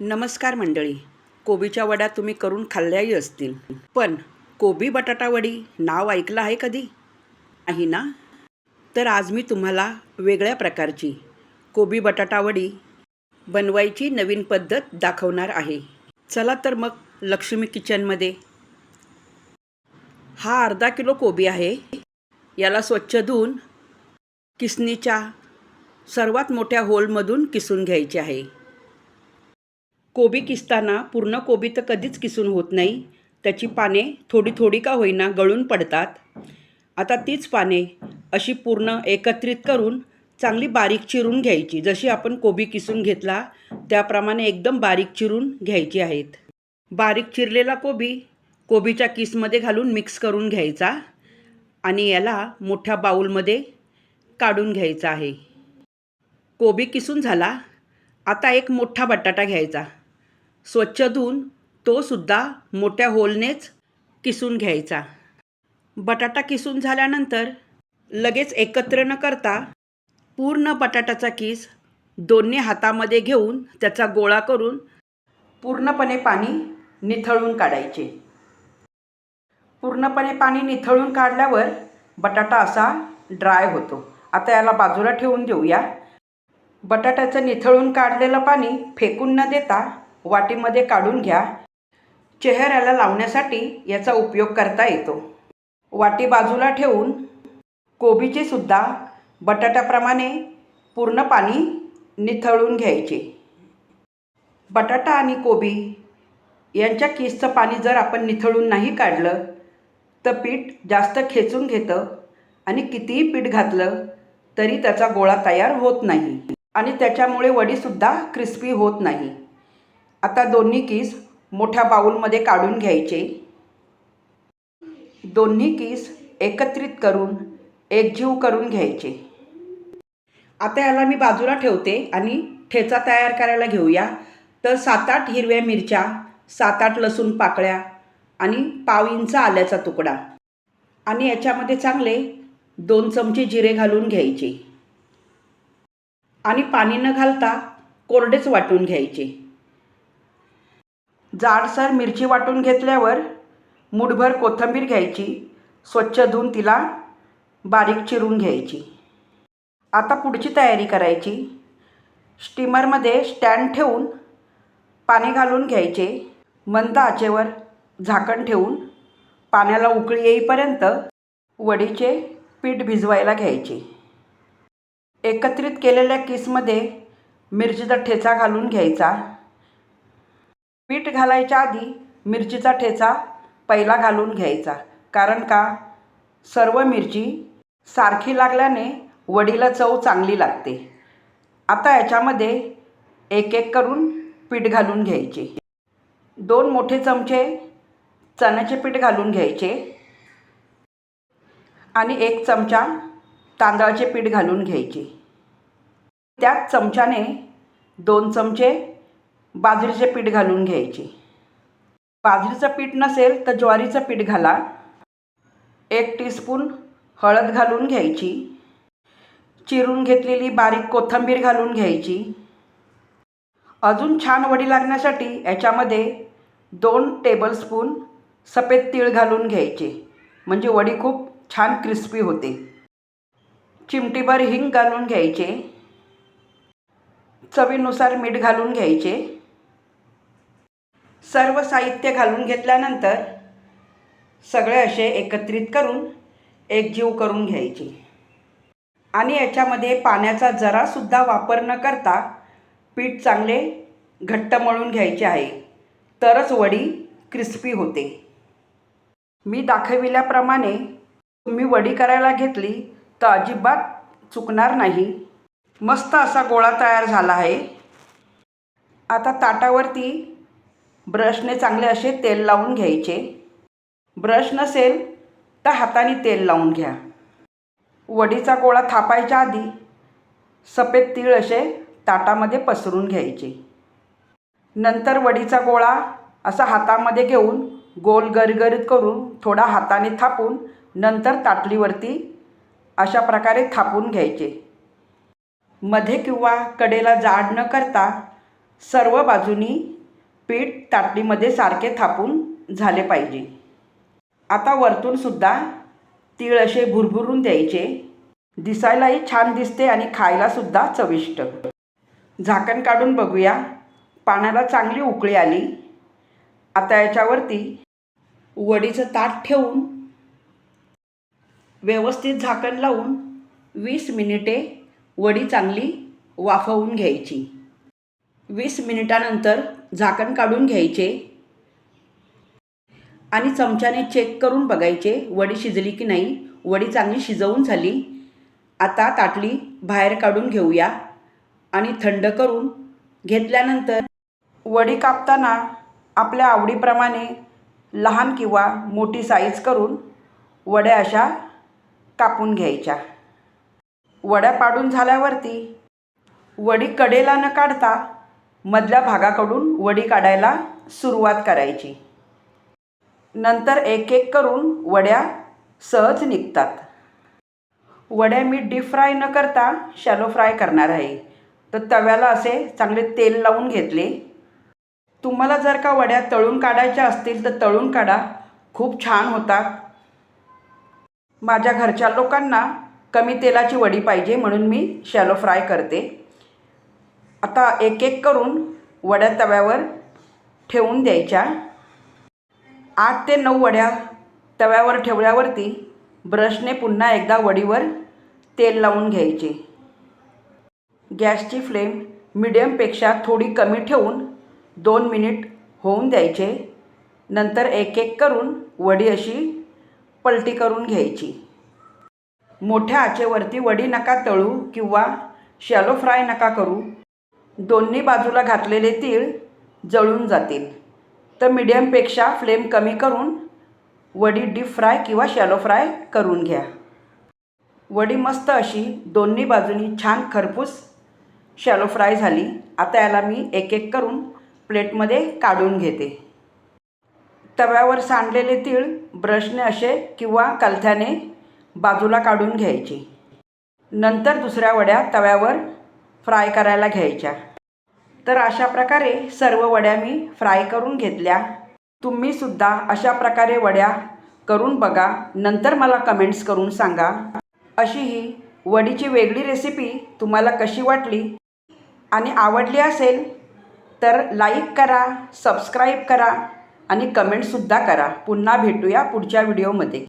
नमस्कार मंडळी. कोबीच्या वड्या तुम्ही करून खाल्ल्याही असतील. पण कोबी बटाटा वडी नाव ऐकलं आहे कधी? नाही ना? तर आज मी तुम्हाला वेगळ्या प्रकारची कोबी बटाटा वडी बनवायची नवीन पद्धत दाखवणार आहे. चला तर मग लक्ष्मी किचनमध्ये हा अर्धा किलो कोबी आहे. याला स्वच्छ धुवून किसनीच्या सर्वात मोठ्या होलमधून किसून घ्यायचे आहे. कोबी किसताना पूर्ण कोबी तर कधीच किसून होत नाही. त्याची पाने थोडी थोडी का होईना गळून पडतात. आता तीच पाने अशी पूर्ण एकत्रित करून चांगली बारीक चिरून घ्यायची. जशी आपण कोबी किसून घेतला त्याप्रमाणे एकदम बारीक चिरून घ्यायची आहेत. बारीक चिरलेला कोबी कोबीच्या किसमध्ये घालून मिक्स करून घ्यायचा आणि याला मोठ्या बाऊलमध्ये काढून घ्यायचा आहे. कोबी किसून झाला आता एक मोठा बटाटा घ्यायचा. स्वच्छ धुवून तो सुद्धा मोठ्या होलनेच किसून घ्यायचा. बटाटा किसून झाल्यानंतर लगेच एकत्र न करता पूर्ण बटाट्याचा किस दोन्ही हातामध्ये घेऊन त्याचा गोळा करून पूर्णपणे पाणी निथळून काढायचे. पूर्णपणे पाणी निथळून काढल्यावर बटाटा असा ड्राय होतो. आता याला बाजूला ठेवून देऊया. बटाट्याचं निथळून काढलेलं पाणी फेकून न देता वाटीमध्ये काढून घ्या. चेहऱ्याला लावण्यासाठी याचा उपयोग करता येतो. वाटी बाजूला ठेवून कोबीचे सुद्धा बटाट्याप्रमाणे पूर्ण पाणी निथळून घ्यायचे. बटाटा आणि कोबी यांच्या किसचं पाणी जर आपण निथळून नाही काढलं तर पीठ जास्त खेचून घेतं आणि कितीही पीठ घातलं तरी त्याचा गोळा तयार होत नाही आणि त्याच्यामुळे वडीसुद्धा क्रिस्पी होत नाही. आता दोन्ही किस मोठ्या बाऊलमध्ये काढून घ्यायचे. दोन्ही किस एकत्रित करून एकजीव करून घ्यायचे. आता याला मी बाजूला ठेवते आणि ठेचा तयार करायला घेऊया. तर सात आठ हिरव्या मिरच्या सात आठ लसूण पाकळ्या आणि पाव इंच आल्याचा तुकडा. आणि याच्यामध्ये चांगले दोन चमचे जिरे घालून घ्यायचे. आणि पाणी न घालता कोरडेच वाटून घ्यायचे. जाडसर मिरची वाटून घेतल्यावर मुठभर कोथिंबीर घ्यायची. स्वच्छ धुवून तिला बारीक चिरून घ्यायची. आता पुढची तयारी करायची. स्टीमरमध्ये स्टँड ठेवून पाणी घालून घ्यायचे. मंद आचेवर झाकण ठेवून पाण्याला उकळी येईपर्यंत वडीचे पीठ भिजवायला घ्यायचे. एकत्रित केलेल्या किसमध्ये मिरचीचा ठेचा घालून घ्यायचा. पीठ घालायच्या आधी मिरचीचा ठेचा पहिला घालून घ्यायचा. कारण का? सर्व मिरची सारखी लागल्याने वडीला चव चांगली लागते. आता याच्यामध्ये एक एक करून पीठ घालून घ्यायचे. दोन मोठे चमचे चण्याचे पीठ घालून घ्यायचे. आणि एक चमचा तांदळाचे पीठ घालून घ्यायचे. त्याच चमच्याने दोन चमचे बाजरीचे पीठ घालून घ्यायचे. बाजरीचं पीठ नसेल तर ज्वारीचं पीठ घाला. एक टीस्पून हळद घालून घ्यायची. चिरून घेतलेली बारीक कोथिंबीर घालून घ्यायची. अजून छान वडी लागण्यासाठी याच्यामध्ये दोन टेबलस्पून सफेद तीळ घालून घ्यायचे. म्हणजे वडी खूप छान क्रिस्पी होते. चिमटीभर हिंग घालून घ्यायचे. चवीनुसार मीठ घालून घ्यायचे. सर्व साहित्य घालून घेतल्यानंतर सगळे असे एकत्रित करून एकजीव करून घ्यायचे. आणि याच्यामध्ये पाण्याचा जरासुद्धा वापर न करता पीठ चांगले घट्ट मळून घ्यायचे आहे. तरच वडी क्रिस्पी होते. मी दाखविल्याप्रमाणे तुम्ही वडी करायला घेतली तर अजिबात चुकणार नाही. मस्त असा गोळा तयार झाला आहे. आता ताटावरती ब्रशने चांगले असे तेल लावून घ्यायचे. ब्रश नसेल तर हाताने तेल लावून घ्या. वडीचा गोळा थापायच्या आधी सफेद तीळ असे ताटामध्ये पसरून घ्यायचे. नंतर वडीचा गोळा असा हातामध्ये घेऊन गोल गरगरीत करून थोडा हाताने थापून नंतर ताटलीवरती अशा प्रकारे थापून घ्यायचे. मध्ये किंवा कडेला जाड न करता सर्व बाजूनी पीठ ताटलीमध्ये सारखे थापून झाले पाहिजे. आता वरतूनसुद्धा तीळ असे भुरभुरून द्यायचे. दिसायलाही छान दिसते आणि खायलासुद्धा चविष्ट. झाकण काढून बघूया. पाण्याला चांगली उकळी आली. आता याच्यावरती वडीचं ताट ठेवून व्यवस्थित झाकण लावून वीस मिनिटे वडी चांगली वाफवून घ्यायची. वीस मिनिटानंतर झाकण काढून घ्यायचे आणि चमच्याने चेक करून बघायचे वडी शिजली की नाही. वडी चांगली शिजवून झाली. आता ताटली बाहेर काढून घेऊया आणि थंड करून घेतल्यानंतर वडी कापताना आपल्या आवडीप्रमाणे लहान किंवा मोठी साईज करून वड्या अशा कापून घ्यायच्या. वड्या पाडून झाल्यावरती वडी कडेला न काढता मधल्या भागाकडून वडी काढायला सुरुवात करायची. नंतर एक एक करून वड्या सहज निघतात. वड्या मी डीप फ्राय न करता शॅलो फ्राय करणार आहे. तर तव्याला असे चांगले तेल लावून घेतले. तुम्हाला जर का वड्या तळून काढायच्या असतील तर तळून काढा. खूप छान होतात. माझ्या घरच्या लोकांना कमी तेलाची वडी पाहिजे म्हणून मी शॅलो फ्राय करते. आता एक एक करून वड्या तव्यावर ठेवून द्यायच्या. आठ ते नऊ वड्या तव्यावर ठेवल्यावरती ब्रशने पुन्हा एकदा वडीवर तेल लावून घ्यायचे. गॅसची फ्लेम मिडियमपेक्षा थोडी कमी ठेवून दोन मिनिट होऊन द्यायचे. नंतर एक एक करून वडी अशी पलटी करून घ्यायची. मोठ्या आचेवरती वडी नका तळू किंवा शॅलो फ्राय नका करू. दोन्ही बाजूला घातलेले तीळ जळून जातील. तर मिडियमपेक्षा फ्लेम कमी करून वडी डीप फ्राय किंवा शॅलो फ्राय करून घ्या. वडी मस्त अशी दोन्ही बाजूनी छान खरपूस शॅलो फ्राय झाली. आता याला मी एक एक करून प्लेटमध्ये काढून घेते. तव्यावर सांडलेले तीळ ब्रशने असे किंवा कलथ्याने बाजूला काढून घ्यायचे. नंतर दुसऱ्या वड्या तव्यावर फ्राय करायला घ्यायच्या. तर अशा प्रकारे सर्व वड्या मी फ्राय करून घेतल्या. तुम्हीसुद्धा अशा प्रकारे वड्या करून बघा. नंतर मला कमेंट्स करून सांगा. अशी ही वडीची वेगळी रेसिपी तुम्हाला कशी वाटली? आणि आवडली असेल तर लाईक करा सबस्क्राईब करा आणि कमेंटसुद्धा करा. पुन्हा भेटूया पुढच्या व्हिडिओमध्ये